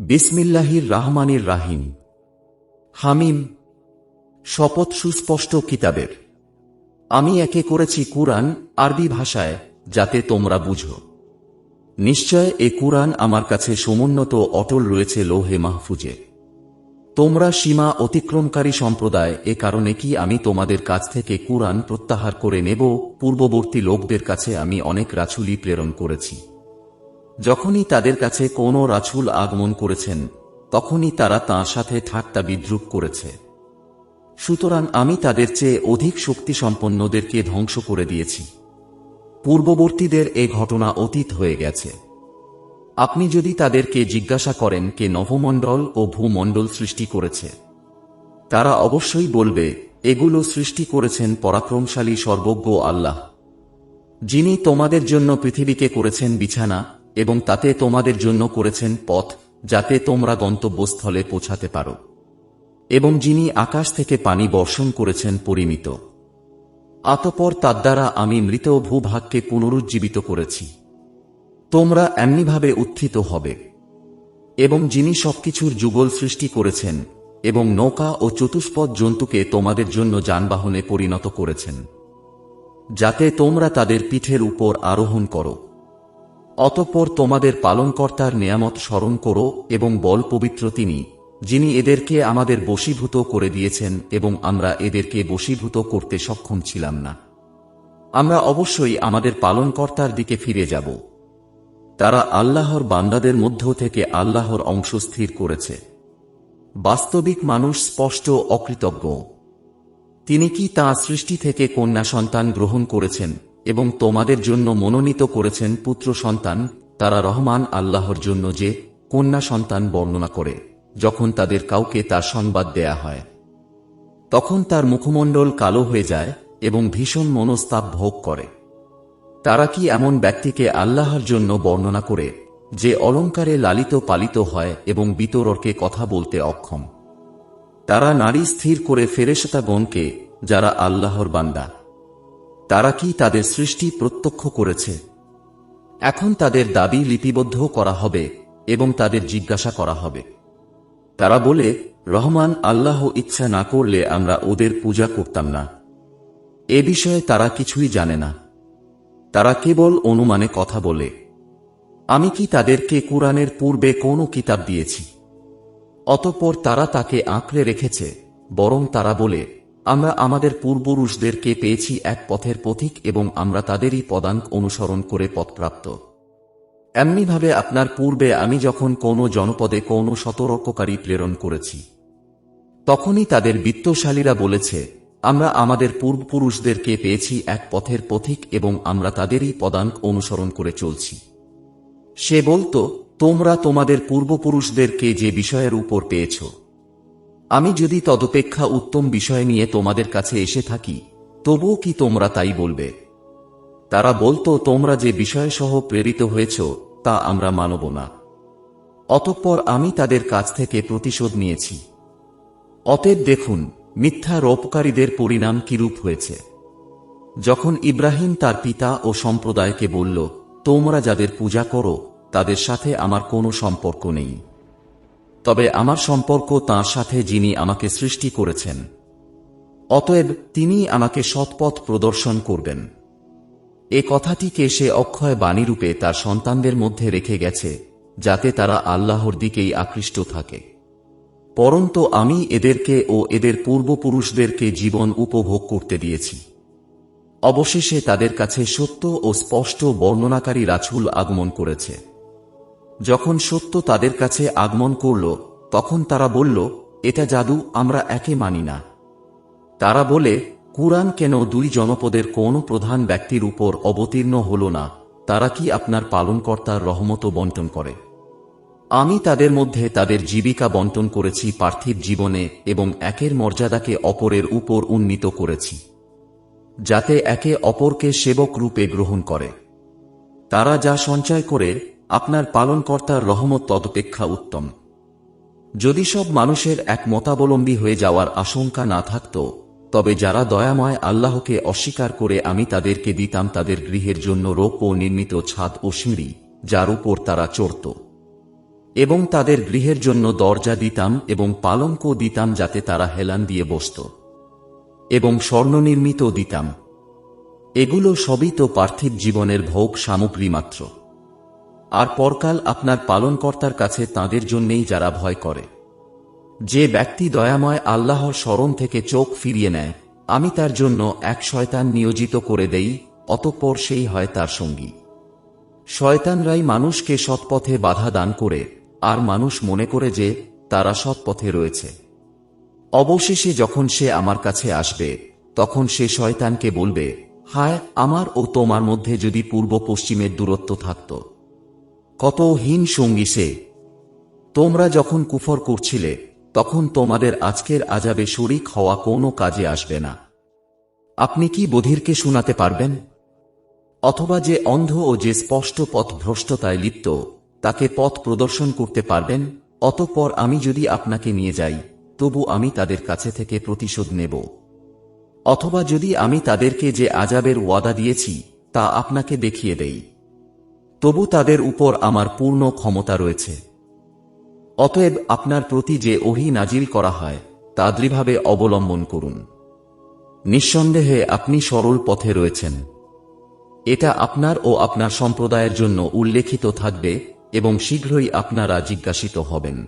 বিসমিল্লাহির রাহমানির রাহিম। হামিম, শপথ সুস্পষ্ট কিতাবের। আমি একে করেছি কুরআন আরবি ভাষায়, যাতে তোমরা বুঝো। নিশ্চয় এ কুরআন আমার কাছে সমুন্নত অটল রয়েছে লোহে মাহফুজে। তোমরা সীমা অতিক্রমকারী সম্প্রদায়, এ কারণে কি আমি তোমাদের কাছ থেকে কুরআন প্রত্যাহার করে নেব? পূর্ববর্তী লোকদের কাছে আমি অনেক রাছুলি প্রেরণ করেছি। যখনই তাদের কাছে কোনো রাছুল আগমন করেছেন, তখনই তারা তাঁর সাথে ঠাট্টা বিদ্রুপ করেছে। সুতরাং আমি তাদের চেয়ে অধিক শক্তি সম্পন্নদেরকে ধ্বংস করে দিয়েছি। পূর্ববর্তীদের এ ঘটনা অতীত হয়ে গেছে। আপনি যদি তাদেরকে জিজ্ঞাসা করেন কে নভমণ্ডল ও ভূমণ্ডল সৃষ্টি করেছে, তারা অবশ্যই বলবে, এগুলো সৃষ্টি করেছেন পরাক্রমশালী সর্বজ্ঞ আল্লাহ, যিনি তোমাদের জন্য পৃথিবীকে করেছেন বিছানা এবং তাতে তোমাদের জন্য করেছেন পথ, যাতে তোমরা গন্তব্যস্থলে পৌঁছাতে পারো। এবং যিনি আকাশ থেকে পানি বর্ষণ করেছেন পরিমিত। অতপর তার দ্বারা আমি মৃত ভূভাগকে পুনরুজ্জীবিত করেছি। তোমরা এমনিভাবে উত্থিত হবে। এবং যিনি সবকিছুর যুগল সৃষ্টি করেছেন, এবং নৌকা ও চতুষ্পদ জন্তুকে তোমাদের জন্য যানবাহনে পরিণত করেছেন। যাতে তোমরা তাদের পিঠের উপর আরোহণ করো। অতঃপর তোমাদের পালনকর্তার নিয়ামত স্মরণ করো এবং বল পবিত্র তিনি, যিনি এদেরকে আমাদের বশীভূত করে দিয়েছেন এবং আমরা এদেরকে বশীভূত করতে সক্ষম ছিলাম না। আমরা অবশ্যই আমাদের পালনকর্তার দিকে ফিরে যাব। তারা আল্লাহর বান্দাদের মধ্য থেকে আল্লাহর অংশ স্থির করেছে। বাস্তবিক মানুষ স্পষ্ট অকৃতজ্ঞ। তিনি কি তা সৃষ্টি থেকে কন্যা সন্তান গ্রহণ করেছেন? এবং তোমাদের জন্য মনোনীত করেছেন পুত্র সন্তান, তারা রহমান আল্লাহর জন্য যে কন্যা সন্তান বর্ণনা করে, যখন তাদের কাউকে তার সংবাদ দেয়া হয়। তখন তার মুখমণ্ডল কালো হয়ে যায় এবং ভীষণ মনস্তাপ ভোগ করে। তারা কি এমন ব্যক্তিকে আল্লাহর জন্য বর্ণনা করে, যে অলঙ্কারে লালিত পালিত হয় এবং বিতররকে কথা বলতে অক্ষম? তারা নারী স্থির করে ফেরেশতাগণকে, যারা আল্লাহর বান্দা। তারা কি তাদের সৃষ্টি প্রত্যক্ষ করেছে? এখন তাদের দাবি লিপিবদ্ধ করা হবে এবং তাদের জিজ্ঞাসা করা হবে। তারা বলে, রহমান আল্লাহ ইচ্ছা না করলে আমরা ওদের পূজা করতাম না। এ বিষয়ে তারা কিছুই জানে না। তারা কেবল অনুমানে কথা বলে। আমি কি তাদেরকে কুরআনের পূর্বে কোনো কিতাব দিয়েছি? অতঃপর তারা তাকে আঁকড়ে রেখেছে, বরং তারা বলে আমরা আমাদের পূর্বপুরুষদেরকে পেয়েছি এক পথের পথিক এবং আমরা তাদেরই পদাঙ্ক অনুসরণ করে পথপ্রাপ্ত। এমনিভাবে আপনার পূর্বে আমি যখন কোনো জনপদে কোনো সতর্ককারী প্রেরণ করেছি, তখনই তাদের বিত্তশালীরা বলেছে, আমরা আমাদের পূর্বপুরুষদেরকে পেয়েছি এক পথের পথিক এবং আমরা তাদেরই পদাঙ্ক অনুসরণ করে চলছি। সে বলতো, তোমরা তোমাদের পূর্বপুরুষদেরকে যে বিষয়ের উপর পেয়েছ আমি যদি তদপেক্ষা উত্তম বিষয় নিয়ে তোমাদের কাছে এসে থাকি, তবুও কি তোমরা তাই বলবে? তারা বলতো, তোমরা যে বিষয় সহ প্রেরিত হয়েছ, তা আমরা মানব না। অতঃপর আমি তাদের কাছ থেকে প্রতিশোধ নিয়েছি। অতএব দেখুন, মিথ্যা রোপকারীদের পরিণাম কিরূপ হয়েছে। যখন ইব্রাহিম তার পিতা ও সম্প্রদায়কে বলল, তোমরা যাদের পূজা করো, তাদের সাথে আমার কোনো সম্পর্ক নেই। তবে আমার সম্পর্ক তাঁর সাথে যিনি আমাকে সৃষ্টি করেছেন। অতএব তিনি আমাকে সৎপথ প্রদর্শন করবেন। এ কথাটিকে সে অক্ষয় বাণীরূপে তার সন্তানদের মধ্যে রেখে গেছে, যাতে তারা আল্লাহর দিকেই আকৃষ্ট থাকে। পরন্তু আমি এদেরকে ও এদের পূর্বপুরুষদেরকে জীবন উপভোগ করতে দিয়েছি। অবশেষে তাদের কাছে সত্য ও স্পষ্ট বর্ণনাকারী রাছুল আগমন করেছে। যখন সত্য তাদের কাছে আগমন করল, তখন তারা বলল, এটা জাদু, আমরা একে মানি না। তারা বলে, কুরআন কেন দুই জনপদের কোন প্রধান ব্যক্তির উপর অবতীর্ণ হল না? তারা কি আপনার পালনকর্তার রহমত বন্টন করে? আমি তাদের মধ্যে তাদের জীবিকা বন্টন করেছি পার্থিব জীবনে এবং একের মর্যাদাকে অপরের উপর উন্নীত করেছি, যাতে একে অপরকে সেবক রূপে গ্রহণ করে। তারা যা সঞ্চয় করে আপনার পালনকর্তার রহমত তদপেক্ষা উত্তম। যদি সব মানুষের এক মতাবলম্বী হয়ে যাওয়ার আশঙ্কা না থাকত, তবে যারা দয়াময় আল্লাহকে অস্বীকার করে আমি তাদেরকে দিতাম তাদের গৃহের জন্য রোপ ও নির্মিত ছাদ ও সিঁড়ি, যার উপর তারা চড়ত। এবং তাদের গৃহের জন্য দরজা দিতাম এবং পালঙ্ক দিতাম যাতে তারা হেলান দিয়ে বসত। এবং স্বর্ণনির্মিত দিতাম। এগুলো সবই তো পার্থিব জীবনের ভোগ সামগ্রী মাত্র। আর পরকাল আপনার পালনকর্তার কাছে তাদের জন্যেই যারা ভয় করে। যে ব্যক্তি দয়াময় আল্লাহর স্মরণ থেকে চোখ ফিরিয়ে নেয়, আমি তার জন্য এক শয়তান নিয়োজিত করে দেই, অতঃপর সেই হয় তার সঙ্গী। শয়তানরাই মানুষকে সৎপথে বাধা দান করে, আর মানুষ মনে করে যে তারা সৎপথে রয়েছে। অবশেষে যখন সে আমার কাছে আসবে, তখন সে শয়তানকে বলবে, হায়, আমার ও তোমার মধ্যে যদি পূর্ব পশ্চিমের দূরত্ব থাকত কত হীন সঙ্গী সে। তোমরা যখন কুফর করছিলে, তখন তোমাদের আজকের আজাবে শরিক হওয়া কোনো কাজে আসবে না। আপনি কি বধিরকে শোনাতে পারবেন? অথবা যে অন্ধ ও যে স্পষ্ট পথ ভ্রষ্টতায় লিপ্ত, তাকে পথ প্রদর্শন করতে পারবেন? অতঃপর আমি যদি আপনাকে নিয়ে যাই, তবু আমি তাদের কাছে থেকে প্রতিশোধ নেব। অথবা যদি আমি তাদেরকে যে আজাবের ওয়াদা দিয়েছি, তা আপনাকে দেখিয়ে দেই। তবু তাদের উপর আমার পূর্ণ ক্ষমতা রয়েছে। অতএব আপনার প্রতি যে ওহি নাজিল করা হয়, তা দৃঢ়ভাবে অবলম্বন করুন। নিঃসন্দেহে আপনি সরল পথে রয়েছেন। এটা আপনার ও আপনার সম্প্রদায়ের জন্য উল্লেখিত থাকবে এবং শীঘ্রই আপনারা জিজ্ঞাসিত হবেন।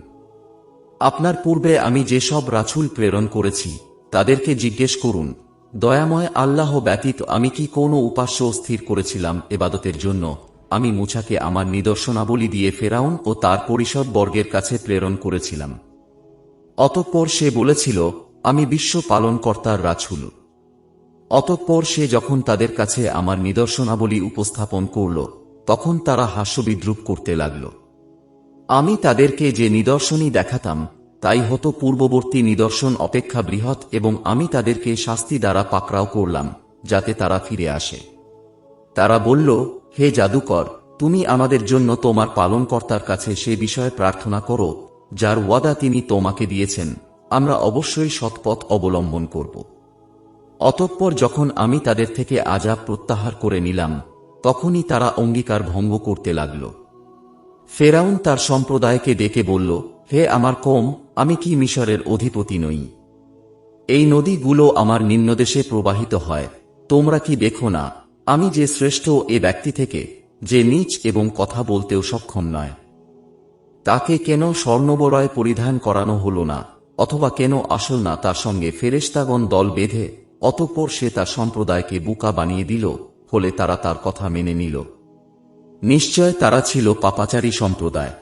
আপনার পূর্বে আমি যেসব রাছুল প্রেরণ করেছি, তাদেরকে জিজ্ঞেস করুন, দয়াময় আল্লাহ ব্যতীত আমি কি কোনো উপাস্য স্থির করেছিলাম এবাদতের জন্য? আমি মুছাকে আমার নিদর্শনাবলী দিয়ে ফেরাউন ও তার পরিষদ বর্গের কাছে প্রেরণ করেছিলাম। অতঃপর সে বলেছিল, আমি বিশ্ব পালনকর্তার রাছুল অতঃপর সে যখন তাদের কাছে আমার নিদর্শনাবলী উপস্থাপন করল, তখন তারা হাস্যবিদ্রুপ করতে লাগল। আমি তাদেরকে যে নিদর্শনই দেখাতাম, তাই হতো পূর্ববর্তী নিদর্শন অপেক্ষা বৃহৎ এবং আমি তাদেরকে শাস্তি দ্বারা পাকড়াও করলাম, যাতে তারা ফিরে আসে। তারা বলল হে জাদুকর, তুমি আমাদের জন্য তোমার পালনকর্তার কাছে সে বিষয়ে প্রার্থনা করো, যার ওয়াদা তিনি তোমাকে দিয়েছেন। আমরা অবশ্যই সৎপথ অবলম্বন করব। অতঃপর যখন আমি তাদের থেকে আজাব প্রত্যাহার করে নিলাম, তখনই তারা অঙ্গীকার ভঙ্গ করতে লাগল। ফেরাউন তার সম্প্রদায়কে ডেকে বলল, হে আমার কম, আমি কি মিশরের অধিপতি নই? এই নদীগুলো আমার নিম্নদেশে প্রবাহিত হয়, তোমরা কি দেখো না? আমি যে শ্রেষ্ঠ এ ব্যক্তি থেকে যে নিচ এবং কথা বলতেও সক্ষম নয়। তাকে কেন স্বর্ণবরয় পরিধান করানো হল না, অথবা কেন আসল না তার সঙ্গে ফেরেস্তাগণ দল বেঁধে অতঃপর সে তার সম্প্রদায়কে বুকা বানিয়ে দিল, ফলে তারা তার কথা মেনে নিল। নিশ্চয় তারা ছিল পাপাচারী সম্প্রদায়।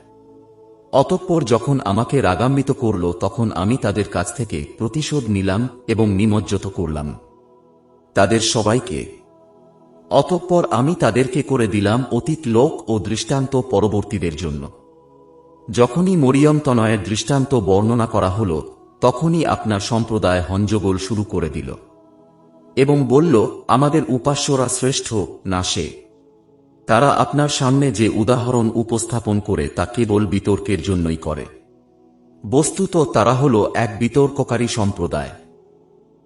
অতঃপর যখন আমাকে রাগান্বিত করল, তখন আমি তাদের কাছ থেকে প্রতিশোধ নিলাম এবং নিমজ্জত করলাম। তাদের সবাইকে অতঃপর আমি তাদেরকে করে দিলাম অতীত লোক ও দৃষ্টান্ত পরবর্তীদের জন্য। যখনই মরিয়ম তনয়ের দৃষ্টান্ত বর্ণনা করা হল, তখনই আপনার সম্প্রদায় হঞ্জগোল শুরু করে দিল এবং বলল, আমাদের উপাস্যরা শ্রেষ্ঠ, না সে। তারা আপনার সামনে যে উদাহরণ উপস্থাপন করে তা কেবল বিতর্কের জন্যই করে। বস্তুত তারা হল এক বিতর্ককারী সম্প্রদায়।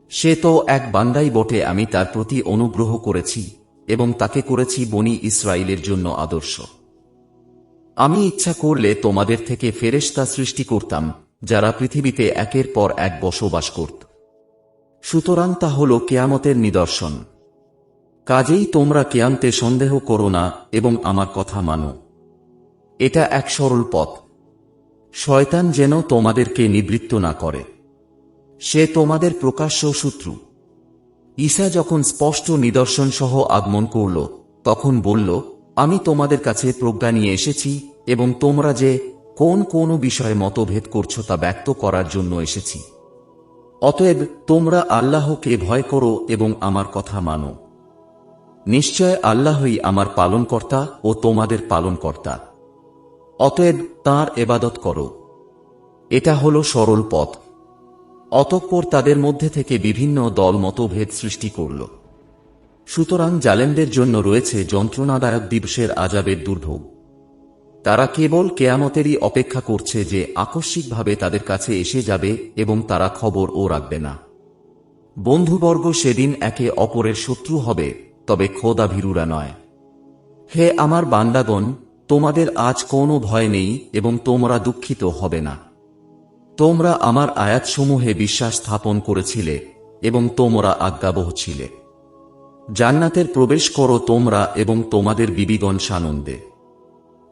সে তো এক বান্দাই বটে, আমি তার প্রতি অনুগ্রহ করেছি। এবং তাকে করেছি বনি ইসরায়েলের জন্য আদর্শ। আমি ইচ্ছা করলে তোমাদের থেকে ফেরেশতা সৃষ্টি করতাম, যারা পৃথিবীতে একের পর এক বসবাস করত। সুতরাং তা হল কেয়ামতের নিদর্শন। কাজেই তোমরা কেয়ামতে সন্দেহ করো না এবং আমার কথা মানো। এটা এক সরল পথ। শয়তান যেন তোমাদেরকে নিবৃত্ত না করে। সে তোমাদের প্রকাশ্য শত্রু। ঈসা যখন স্পষ্ট নিদর্শন সহ আগমন করল, তখন বলল, আমি তোমাদের কাছে প্রজ্ঞা নিয়ে এসেছি এবং তোমরা যে কোন কোন বিষয়ে মতভেদ করছ তা ব্যক্ত করার জন্য এসেছি। অতএব তোমরা আল্লাহকে ভয় করো এবং আমার কথা মানো। নিশ্চয় আল্লাহই আমার পালনকর্তা ও তোমাদের পালনকর্তা। অতএব তাঁর এবাদত করো। এটা হল সরল পথ। অতঃপর তাদের মধ্যে থেকে বিভিন্ন দল মতভেদ সৃষ্টি করল। সুতরাং জালেমদের জন্য রয়েছে যন্ত্রণাদায়ক দিবসের আজাবের দুর্ভোগ। তারা কেবল কেয়ামতেরই অপেক্ষা করছে যে আকস্মিকভাবে তাদের কাছে এসে যাবে এবং তারা খবর ও রাখবে না। বন্ধুবর্গ সেদিন একে অপরের শত্রু হবে, তবে খোদা ভীরুরা নয়। হে আমার বান্দাগণ, তোমাদের আজ কোনো ভয় নেই এবং তোমরা দুঃখিত হবে না। তোমরা আমার আয়াতসমূহে বিশ্বাস স্থাপন করেছিলে এবং তোমরা আজ্ঞাবহ ছিলে। জান্নাতের প্রবেশ করো তোমরা এবং তোমাদের বিবিগণ সানন্দে।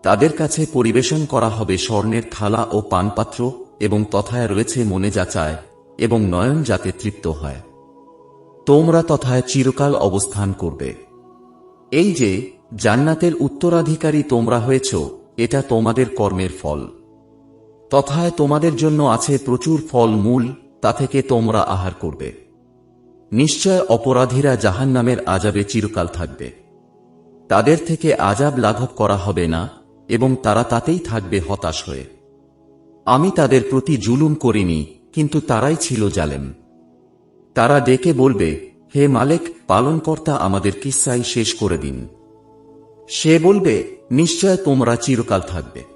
তাদের কাছে পরিবেশন করা হবে স্বর্ণের থালা ও পানপাত্র এবং তথায় রয়েছে মনে যাচায় এবং নয়ন যাতে তৃপ্ত হয়। তোমরা তথায় চিরকাল অবস্থান করবে। এই যে, জান্নাতের উত্তরাধিকারী তোমরা হয়েছ, এটা তোমাদের কর্মের ফল। তথায় তোমাদের জন্য আছে প্রচুর ফল মূল, তা থেকে তোমরা আহার করবে। নিশ্চয় অপরাধীরা জাহান্নামের আজাবে চিরকাল থাকবে। তাদের থেকে আজাব লাঘব করা হবে না, এবং তারা তাতেই থাকবে হতাশ হয়ে। আমি তাদের প্রতি জুলুম করিনি, কিন্তু তারাই ছিল জালেম। তারা ডেকে বলবে, হে মালেক, পালনকর্তা আমাদের কিস্সাই শেষ করে দিন। সে বলবে, নিশ্চয় তোমরা চিরকাল থাকবে।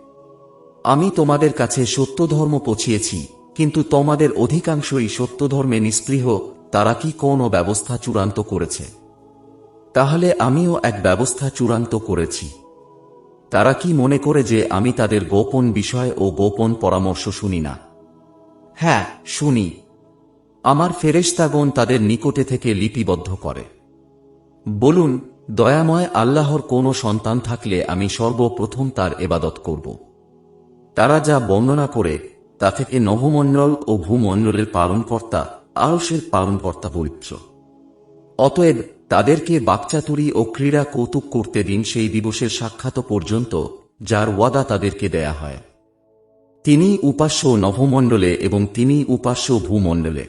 আমি তোমাদের কাছে সত্য ধর্ম পৌঁছিয়েছি, কিন্তু তোমাদের অধিকাংশই সত্য ধর্মে নিস্পৃহ, তারা কি কোন ব্যবস্থা চূড়ান্ত করেছে? তাহলে আমিও এক ব্যবস্থা চূড়ান্ত করেছি। তারা কি মনে করে যে আমি তাদের গোপন বিষয় ও গোপন পরামর্শ শুনি না? হ্যাঁ শুনি। আমার ফেরেশতাগণ তাদের নিকটে থেকে লিপিবদ্ধ করে। বলুন, দয়াময় আল্লাহর কোনো সন্তান থাকলে আমি সর্বপ্রথম তার এবাদত করব। তারা যা বর্ণনা করে, তা থেকে নভমণ্ডল ও ভূমণ্ডলের পালনকর্তা আরসের পালনকর্তা পবিত্র। অতএব তাদেরকে বাকচাতুরি ও ক্রীড়া কৌতুক করতে দিন সেই দিবসের সাক্ষাৎ পর্যন্ত, যার ওয়াদা তাদেরকে দেয়া হয়। তিনি উপাস্য নভমণ্ডলে এবং তিনি উপাস্য ভূমণ্ডলে।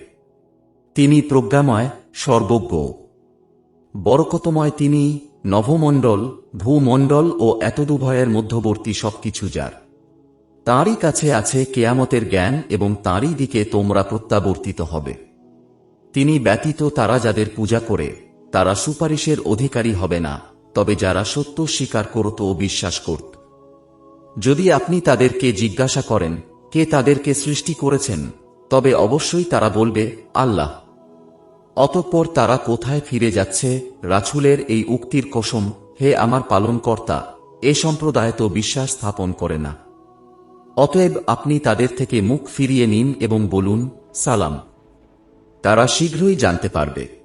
তিনি প্রজ্ঞাময়, সর্বজ্ঞ। বরকতময় তিনি নভমণ্ডল ভূমণ্ডল ও এতদুভয়ের মধ্যবর্তী সবকিছু যার। তাঁরই কাছে আছে কেয়ামতের জ্ঞান এবং তাঁরই দিকে তোমরা প্রত্যাবর্তিত হবে। তিনি ব্যতীত তারা যাদের পূজা করে, তারা সুপারিশের অধিকারী হবে না, তবে যারা সত্য স্বীকার করত ও বিশ্বাস করত। যদি আপনি তাদেরকে জিজ্ঞাসা করেন, কে তাদেরকে সৃষ্টি করেছেন, তবে অবশ্যই তারা বলবে, আল্লাহ। অতঃপর তারা কোথায় ফিরে যাচ্ছে রাছুলের এই উক্তির কসম, হে আমার পালনকর্তা, এ সম্প্রদায় তো বিশ্বাস স্থাপন করে না। অতএব আপনি তাদের থেকে মুখ ফিরিয়ে নিন এবং বলুন সালাম। তারা শীঘ্রই জানতে পারবে।